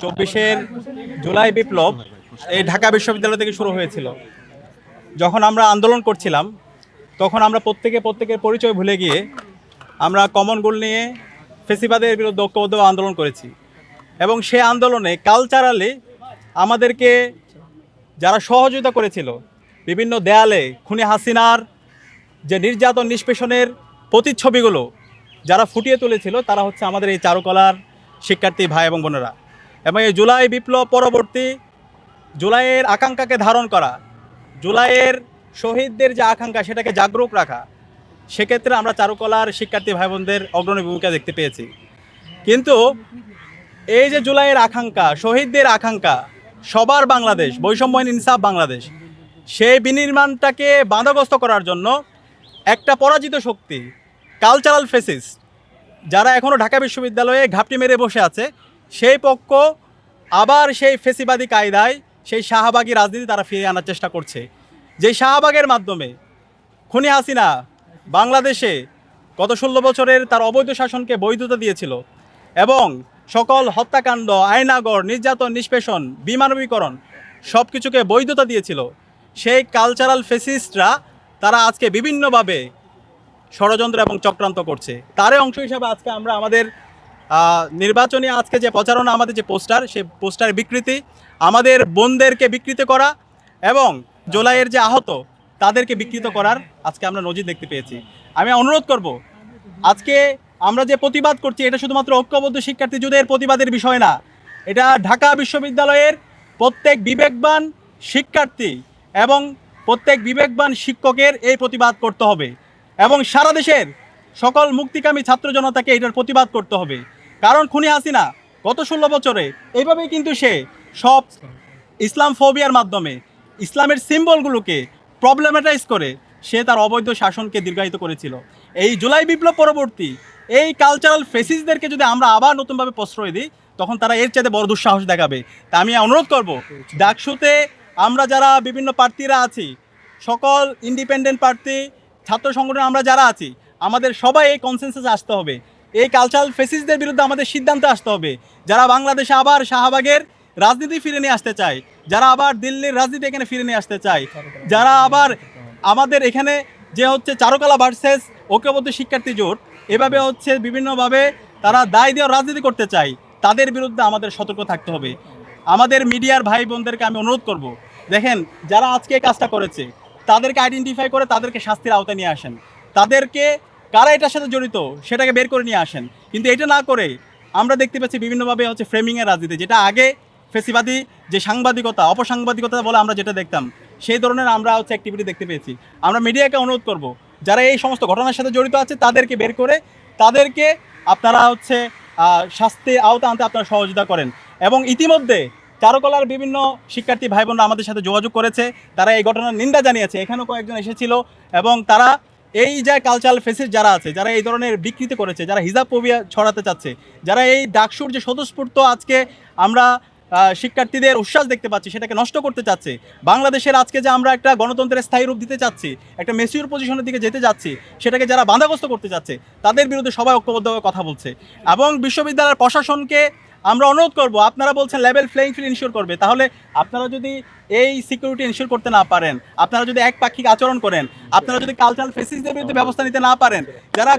চব্বিশের জুলাই বিপ্লব এই ঢাকা বিশ্ববিদ্যালয় থেকে শুরু হয়েছিল। যখন আমরা আন্দোলন করছিলাম, তখন আমরা প্রত্যেকে প্রত্যেকের পরিচয় ভুলে গিয়ে আমরা কমন গোল নিয়ে ফেসিবাদের বিরুদ্ধে ঐক্যবদ্ধ আন্দোলন করেছি এবং সে আন্দোলনে কালচারালি আমাদেরকে যারা সহযোগিতা করেছিল, বিভিন্ন দেয়ালে খুনি হাসিনার যে নির্যাতন নিষ্পেষণের প্রতিচ্ছবিগুলো যারা ফুটিয়ে তুলেছিল, তারা হচ্ছে আমাদের এই চারুকলার শিক্ষার্থী ভাই এবং বোনেরা। এবং এই জুলাই বিপ্লব পরবর্তী জুলাইয়ের আকাঙ্ক্ষাকে ধারণ করা, জুলাইয়ের শহীদদের যে আকাঙ্ক্ষা সেটাকে জাগরুক রাখা, সেক্ষেত্রে আমরা চারুকলার শিক্ষার্থী ভাই বোনদের অগ্রণী ভূমিকা দেখতে পেয়েছি। কিন্তু এই যে জুলাইয়ের আকাঙ্ক্ষা, শহীদদের আকাঙ্ক্ষা, সবার বাংলাদেশ, বৈষম্যহীন ইনসাফ বাংলাদেশ, সেই বিনির্মাণটাকে বাধাগ্রস্ত করার জন্য একটা পরাজিত শক্তি কালচারাল ফেসিস যারা এখনও ঢাকা বিশ্ববিদ্যালয়ে ঘাপটি মেরে বসে আছে সেই পক্ষ আবার সেই ফেসিবাদী কায়দায় সেই শাহবাগী রাজনীতি তারা ফিরিয়ে আনার চেষ্টা করছে। যেই শাহবাগের মাধ্যমে খুনি হাসিনা বাংলাদেশে গত ষোলো বছরের তার অবৈধ শাসনকে বৈধতা দিয়েছিল এবং সকল হত্যাকাণ্ড আয়নাগর নির্যাতন, নিষ্পেষণ, বিমানবীকরণ সব কিছুকে বৈধতা দিয়েছিল। সেই কালচারাল ফেসিস্টরা তারা আজকে বিভিন্নভাবে ষড়যন্ত্র এবং চক্রান্ত করছে। তারই অংশ হিসাবে আজকে আমরা আমাদের নির্বাচনী আজকে যে প্রচারণা, আমাদের যে পোস্টার সেই পোস্টার বিকৃতি, আমাদের বোনদেরকে বিকৃত করা এবং জোলাইয়ের যে আহত, তাদেরকে বিকৃত করার আজকে আমরা নজির দেখতে পেয়েছি। আমি অনুরোধ করব, আজকে আমরা যে প্রতিবাদ করছি, এটা শুধুমাত্র ঐক্যবদ্ধ শিক্ষার্থী যুদ্ধের প্রতিবাদের বিষয় না, এটা ঢাকা বিশ্ববিদ্যালয়ের প্রত্যেক বিবেকবান শিক্ষার্থী এবং প্রত্যেক বিবেকবান শিক্ষকের এই প্রতিবাদ করতে হবে এবং সারা দেশের সকল মুক্তিকামী ছাত্র জনতাকে এটার প্রতিবাদ করতে হবে। কারণ খুনি হাসিনা গত ষোলো বছরে, এইভাবেই কিন্তু সে সব ইসলাম ফোবিয়ার মাধ্যমে ইসলামের সিম্বলগুলোকে প্রবলেমেটাইজ করে সে তার অবৈধ শাসনকে দীর্ঘায়িত করেছিল। এই জুলাই বিপ্লব পরবর্তী এই কালচারাল ফেসিসদেরকে যদি আমরা আবার নতুনভাবে প্রশ্রয় দিই, তখন তারা এর চাইতে বড় দুঃসাহস দেখাবে। তা আমি অনুরোধ করব, ডাকসুতে আমরা যারা বিভিন্ন প্রার্থীরা আছি, সকল ইন্ডিপেন্ডেন্ট প্রার্থী, ছাত্র সংগঠন আমরা যারা আছি, আমাদের সবাই এই কনসেন্সাসে আসতে হবে। এই কালচারাল ফেসিসদের বিরুদ্ধে আমাদের সিদ্ধান্তে আসতে হবে। যারা বাংলাদেশে আবার শাহবাগের রাজনীতি ফিরে নিয়ে আসতে চায়, যারা আবার দিল্লির রাজনীতি এখানে ফিরে নিয়ে আসতে চায়, যারা আবার আমাদের এখানে যে হচ্ছে চারুকলা ভার্সেস ঐক্যবদ্ধ শিক্ষার্থী জোট, এভাবে হচ্ছে বিভিন্নভাবে তারা দায় দিয়ে রাজনীতি করতে চায়, তাদের বিরুদ্ধে আমাদের সতর্ক থাকতে হবে। আমাদের মিডিয়ার ভাই বোনদেরকে আমি অনুরোধ করব, দেখেন, যারা আজকে কাজটা করেছে, তাদেরকে আইডেন্টিফাই করে তাদেরকে শাস্তির আওতায় নিয়ে আসেন। তাদেরকে কারা এটার সাথে জড়িত সেটাকে বের করে নিয়ে আসেন। কিন্তু এটা না করে আমরা দেখতে পাচ্ছি বিভিন্নভাবে হচ্ছে ফ্রেমিংয়ের রাজনীতি যেটা আগে ফেসিবাদী যে সাংবাদিকতা অপসাংবাদিকতা বলে আমরা যেটা দেখতাম সেই ধরনের আমরা হচ্ছে অ্যাক্টিভিটি দেখতে পেয়েছি। আমরা মিডিয়াকে অনুরোধ করব যারা এই সমস্ত ঘটনার সাথে জড়িত আছে তাদেরকে বের করে তাদেরকে আপনারা হচ্ছে আহ, শাস্তির আওতা আনতে আপনারা সহযোগিতা করেন। এবং ইতিমধ্যে চারুকলার বিভিন্ন শিক্ষার্থী ভাই বোনরা আমাদের সাথে যোগাযোগ করেছে তারা এই ঘটনার নিন্দা জানিয়েছে। এখানেও কয়েকজন এসেছিল এবং তারা এই যে কালচারাল ফেসিস যারা আছে, যারা এই ধরনের বিকৃতি করেছে, যারা হিজাব পবিয়া ছড়াতে চাচ্ছে, যারা এই ডাকসুর যে স্বতঃস্ফূর্ত আজকে আমরা শিক্ষার্থীদের উচ্ছ্বাস দেখতে পাচ্ছি, সেটাকে নষ্ট করতে চাচ্ছে, বাংলাদেশের আজকে যে আমরা একটা গণতন্ত্রের স্থায়ী রূপ দিতে চাচ্ছি, একটা মেসিউর পজিশনের দিকে যেতে যাচ্ছি, সেটাকে যারা বাধাগ্রস্ত করতে চাচ্ছে, তাদের বিরুদ্ধে সবাই ঐক্যবদ্ধভাবে কথা বলছে এবং বিশ্ববিদ্যালয়ের প্রশাসনকে আমরা অনুরোধ করব, আপনারা বলছেন লেভেল প্লেইং ফিল্ড ইনশিওর করবে, তাহলে আপনারা যদি এই সিকিউরিটি ইনশিওর করতে না পারেন, আপনারা যদি একপাক্ষিক আচরণ করেন, আপনারা যদি কালচারাল ফেসিসদের বিরুদ্ধে ব্যবস্থা নিতে না পারেন, যারা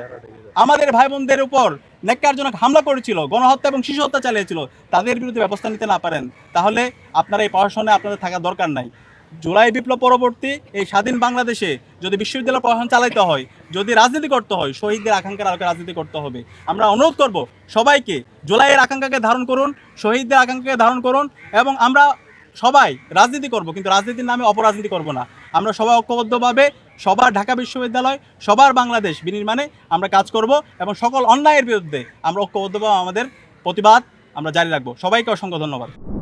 আমাদের ভাই বোনদের উপর ন্যাক্কারজনক হামলা করেছিল, গণহত্যা এবং শিশু হত্যা চালিয়েছিল, তাদের বিরুদ্ধে ব্যবস্থা নিতে না পারেন, তাহলে আপনারা এই প্রশাসনে আপনাদের থাকা দরকার নাই। জুলাই বিপ্লব পরবর্তী এই স্বাধীন বাংলাদেশে যদি বিশ্ববিদ্যালয় প্রশাসন চালাইতে হয়, যদি রাজনীতি করতে হয়, শহীদদের আকাঙ্ক্ষার আলোকে রাজনীতি করতে হবে। আমরা অনুরোধ করব, সবাইকে জুলাইয়ের আকাঙ্ক্ষাকে ধারণ করুন, শহীদদের আকাঙ্ক্ষাকে ধারণ করুন এবং আমরা সবাই রাজনীতি করব, কিন্তু রাজনীতির নামে অপরাজনীতি করব না। আমরা সবাই ঐক্যবদ্ধভাবে সবার ঢাকা বিশ্ববিদ্যালয়, সবার বাংলাদেশ বিনির্মাণে আমরা কাজ করব এবং সকল অন্যায়ের বিরুদ্ধে আমরা ঐক্যবদ্ধভাবে আমাদের প্রতিবাদ আমরা জারি রাখব। সবাইকে অসংখ্য ধন্যবাদ।